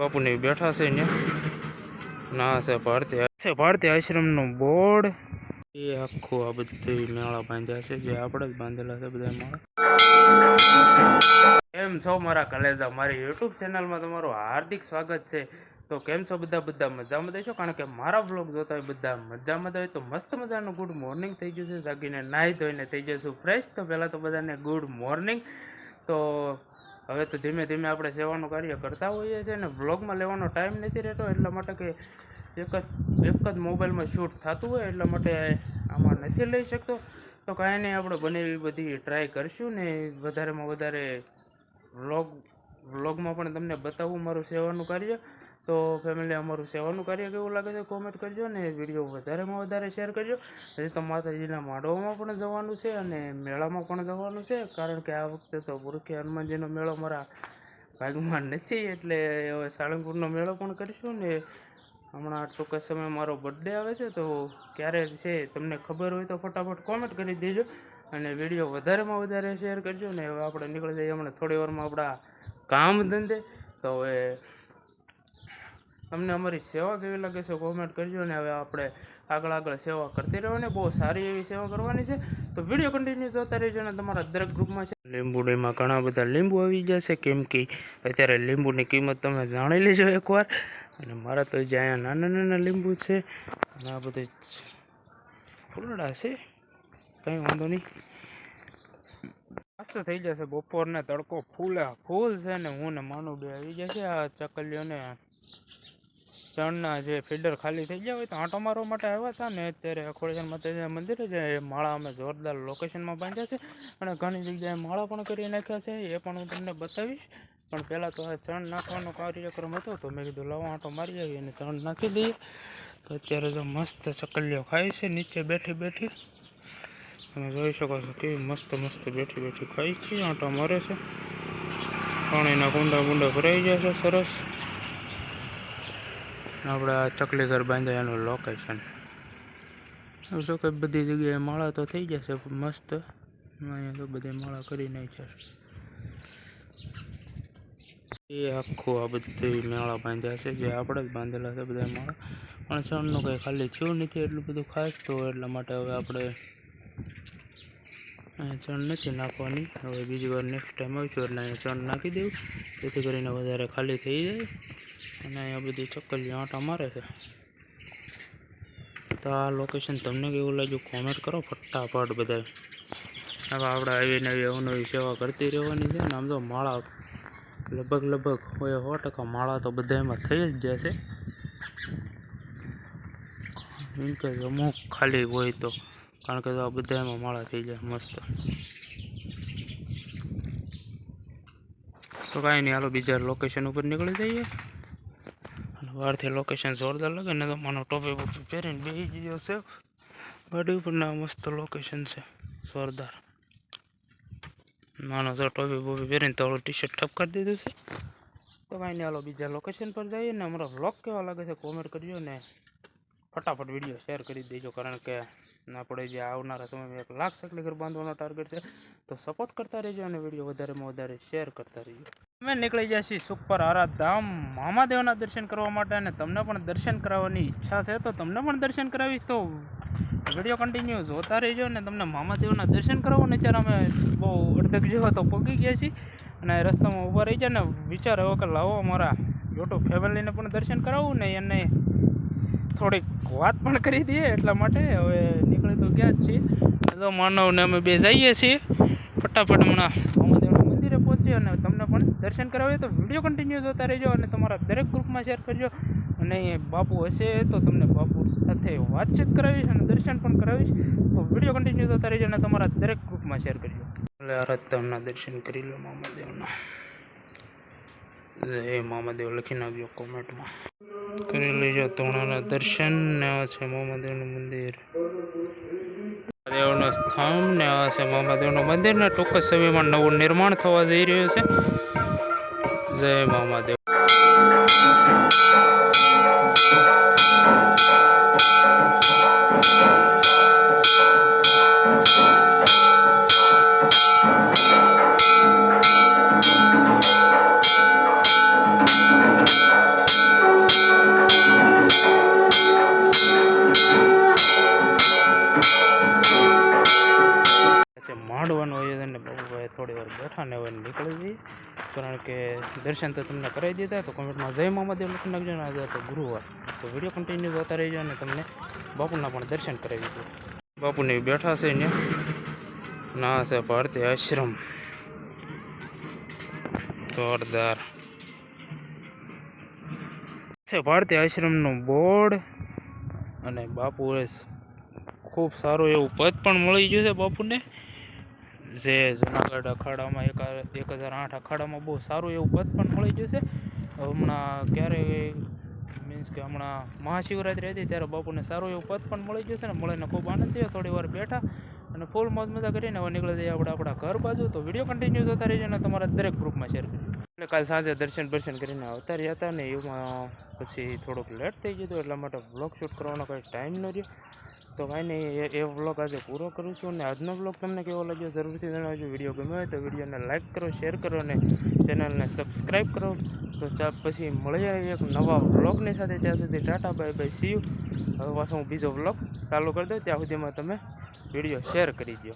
બાપુની બેઠા છે ને ના છે ભારતીય છે ભારતીય આશ્રમનું બોર્ડ. એ આખું આ બધું મેળા બાંધ્યા છે, જે આપણે જ બાંધેલા છે બધા મેળા. કેમ છો મારા કલેજા? મારી યુટ્યુબ ચેનલમાં તમારું હાર્દિક સ્વાગત છે. તો કેમ છો બધા? બધા મજામાં દેશો કારણ કે મારા બ્લોગ જોતા હોય બધા મજામાં હોય. તો મસ્ત મજાનું ગુડ મોર્નિંગ થઈ ગયું છે જાગીને નાહી ધોઈને થઈ જશું. ફ્રેશ તો પહેલાં તો બધાને ગુડ મોર્નિંગ તો હવે તો ધીમે ધીમે આપણે સેવાનું કાર્ય કરતા હોઈએ છીએ અને બ્લોગમાં લેવાનો ટાઈમ નથી રહેતો, એટલા માટે કે એક જ એક જ મોબાઈલમાં શૂટ થતું હોય એટલા માટે આમાં નથી લઈ શકતો. તો કાંઈ નહીં, આપણે બને એવી બધી ટ્રાય કરશું ને વધારેમાં વધારે વ્લોગ વ્લોગમાં પણ તમને બતાવું મારું સેવાનું કાર્ય. તો ફેમિલી અમારું સેવાનું કાર્ય કેવું લાગે છે કોમેન્ટ કરજો અને વીડિયો વધારેમાં વધારે શેર કરજો. હજી તો માતાજીના માંડવામાં પણ જવાનું છે અને મેળામાં પણ જવાનું છે. કારણ કે આ વખતે તો પુરખી હનુમાનજીનો મેળો મારા ભાગમાં નથી, એટલે હવે સાળંગપુરનો મેળો પણ કરીશું ને હમણાં ચોક્કસ સમય મારો બર્થડે આવે છે, તો ક્યારે છે તમને ખબર હોય તો ફટાફટ કોમેન્ટ કરી દેજો અને વીડિયો વધારેમાં વધારે શેર કરજો ને હવે આપણે નીકળી જઈએ હમણાં થોડી વારમાં આપણા કામ ધંધે. તો હવે તમને અમારી સેવા કેવી લાગે છે કોમેન્ટ કરજો ને હવે આપણે આગળ આગળ સેવા કરતી રહેવાની બહુ સારી એવી સેવા કરવાની છે. તો વીડિયો કન્ટિન્યુ જોતા રહેજો ને તમારા દરેક ગ્રુપમાં છે. લીંબુડીમાં ઘણા બધા લીંબુ આવી જશે કેમ કે અત્યારે લીંબુની કિંમત તમે જાણી લેજો એકવાર. અને મારા તો જે અહીંયા નાના નાના લીંબુ છે અને આ બધું ફૂલડા છે. કંઈ વાંધો નહીં. મસ્ત થઈ જશે બપોરને તડકો ફૂલે ફૂલ છે ને હું ને માનું બે આવી જશે આ ચકલીઓને. ચણના જે ફિલ્ડર ખાલી થઈ ગયા હોય તો આંટો મારવા માટે આવ્યા હતા ને અત્યારે ખોડેશ્વર માતાજીના મંદિરે એ માળા અમે જોરદાર લોકેશનમાં બાંધ્યા છે અને ઘણી જગ્યાએ માળા પણ કરી નાખ્યા છે, એ પણ હું તમને બતાવીશ. પણ પહેલાં તો આ ચણ નાખવાનો કાર્યક્રમ હતો તો મેં કીધું લાવો આંટો મારી આવીએ અને ચણ નાખી દઈએ. તો અત્યારે જો મસ્ત ચકલીઓ ખાય છે, નીચે બેઠી બેઠી. તમે જોઈ શકો છો કેવી મસ્ત મસ્ત બેઠી બેઠી ખાય છે, આંટો મારે છે. પાણીના કુંડા કુંડા ભરાઈ જાય છે, સરસ. આપણે ચકલી ઘર બાંધ્યા એનું લોકેશન જો કે બધી જગ્યાએ માળા તો થઈ જશે મસ્ત. અહીંયા તો બધી માળા કરી નાખ્યા એ આખું આ બધી મેળા બાંધ્યા છે, જે આપણે જ બાંધેલા છે બધા માળા. પણ ચણનું કંઈ ખાલી થયું નથી એટલું બધું ખાસ, તો એટલા માટે હવે આપણે ચણ નથી નાખવાની. હવે બીજી વાર નેક્સ્ટ ટાઈમ આવીશું એટલે અહીંયા ચણ નાખી દેવું. જેથી કરીને વધારે ખાલી થઈ જાય. અને અહીંયા બધી ચક્કલી આંટા મારે છે. તો આ લોકેશન તમને કેવું લાગ્યું? કોમેન્ટ કરો ફટાફટ બધા હવે આપણે આવી અવનવી સેવા કરતી રહેવાની છે ને, આમ તો માળા લગભગ લગભગ હોય સો ટકા માળા તો બધામાં થઈ જ જશે. કે અમુક ખાલી હોય તો, કારણ કે આ બધામાં માળા થઈ જાય મસ્ત. તો કાંઈ નહીં, હાલો બીજા લોકેશન ઉપર નીકળી જઈએ. બહારથી લોકેશન જોરદાર લાગે ને તો માનો ટોપી બોપી પહેરીને બેસી ગયો છે. ગાડી ઉપર ના મસ્ત લોકેશન છે, જોરદાર. માનો તો ટોપી બોપી પહેરીને તો ટી શર્ટ ઠપ કરી દીધું છે. તો કાંઈ નહીં હાલો બીજા લોકેશન પર જઈએ ને અમારો વ્લોગ કેવા લાગે છે કોમેન્ટ કરજો ને. ફટાફટ વીડિયો શેર કરી દેજો, કારણ કે આપણે જે આવનારા સમયમાં એક લાખ સકલી ઘર બાંધવાનો ટાર્ગેટ છે, તો સપોર્ટ કરતા રહેજો અને વીડિયો વધારેમાં વધારે શેર કરતા રહેજો. અમે નીકળી ગયા છીએ સુખપર આરાધામ મામાદેવના દર્શન કરવા માટે અને તમને પણ દર્શન કરાવવાની ઈચ્છા છે, તો તમને પણ દર્શન કરાવીશ, તો વીડિયો કન્ટિન્યુ જોતા રહેજો અને તમને મામાદેવના દર્શન કરાવો ને અત્યારે અમે બહુ અડધક જેવા તો પગી ગયા છીએ અને રસ્તામાં ઊભા રહી જાય ને વિચાર એવો કે લાવો અમારા યુટ્યુબ ફેમિલીને પણ દર્શન કરાવવું ને એને થોડીક વાત પણ કરી દઈએ એટલા માટે. હવે નીકળી તો ગયા જ છીએ. તો માનવને અમે બે જઈએ છીએ. ફટાફટ હમણાં મહાદેવના મંદિરે પહોંચીએ અને તમને પણ દર્શન કરાવીએ. તો વીડિયો કન્ટિન્યુ જોતા રહેજો અને તમારા દરેક ગ્રુપમાં શેર કરજો. અને બાપુ હશે તો તમને બાપુ સાથે વાતચીત કરાવીશ અને દર્શન પણ કરાવીશ. તો વીડિયો કન્ટિન્યુ જોતા રહેજો અને તમારા દરેક ગ્રુપમાં શેર કરજો. એટલે આરાધના દર્શન કરી લો મામાદેવના જય મામાદેવ લખી નાખજો કોમેન્ટમાં કરી લેજો તોણાના દર્શન. ને આ છે મહાદેવનું મંદિર. મહાદેવનું સ્થાન ને આ છે મહાદેવનું મંદિર. ને ટૂંક સમયમાં નવું નિર્માણ થવા જઈ રહ્યું છે. જય મામાદેવ થોડી વાર બેઠા ને હવે નીકળી જઈએ. કારણ કે દર્શન તો તમને કરાવી દીધા, તો કોમેન્ટમાં જય મામાદેવ લખી નાખજો ને આજે તો ગુરુવાર. તો વીડિયો કન્ટિન્યુ જોતા રહેજો અને તમને બાપુના પણ દર્શન કરાવી દઉં બાપુને બેઠા છે ને, ના છે ભારતીય આશ્રમ. જોરદાર. છે ભારતીય આશ્રમનું બોર્ડ અને બાપુએ ખૂબ સારું એવું પદ પણ મળી ગયું છે બાપુને. જે જુનાગઢ અખાડામાં એક એક હજાર આઠ અખાડામાં બહુ સારું એવું પદ પણ મળી છે. હમણાં ક્યારે મીન્સ કે હમણાં મહાશિવરાત્રિ હતી ત્યારે બાપુને સારું એવું પદ પણ મળી છે ને મળીને ખૂબ આનંદ થયો થોડી વાર બેઠા. અને ફૂલ મોજ મજા કરીને હવે નીકળી જઈએ આપણે આપણા ઘર બાજુ. તો વીડિયો કન્ટિન્યુ જોતા રહેજો અને તમારા દરેક ગ્રુપમાં શેર કરજો એટલે કાલ સાંજે દર્શન દર્શન કરીને આવતા રહ્યા હતા ને એમાં પછી થોડુંક લેટ થઈ ગયું એટલા માટે બ્લોગ શૂટ કરવાનો કંઈ ટાઈમ ન રહ્યો. તો કાંઈ નહીં એ વ્લોગ આજે પૂરો કરું છું અને આજનો વ્લોગ તમને કેવો લાગ્યો જરૂરથી જણાવજો. વીડિયો ગમ્યો હોય તો વિડીયોને લાઇક કરો શેર કરો અને ચેનલને સબસ્ક્રાઈબ કરો. તો ચા પછી મળીએ એક નવા વ્લોગની સાથે. ત્યાં સુધી tata bye bye see you હવે પાછો હું બીજો વ્લોગ ચાલુ કરી દઉં. ત્યાં સુધીમાં તમે વીડિયો શેર કરી દો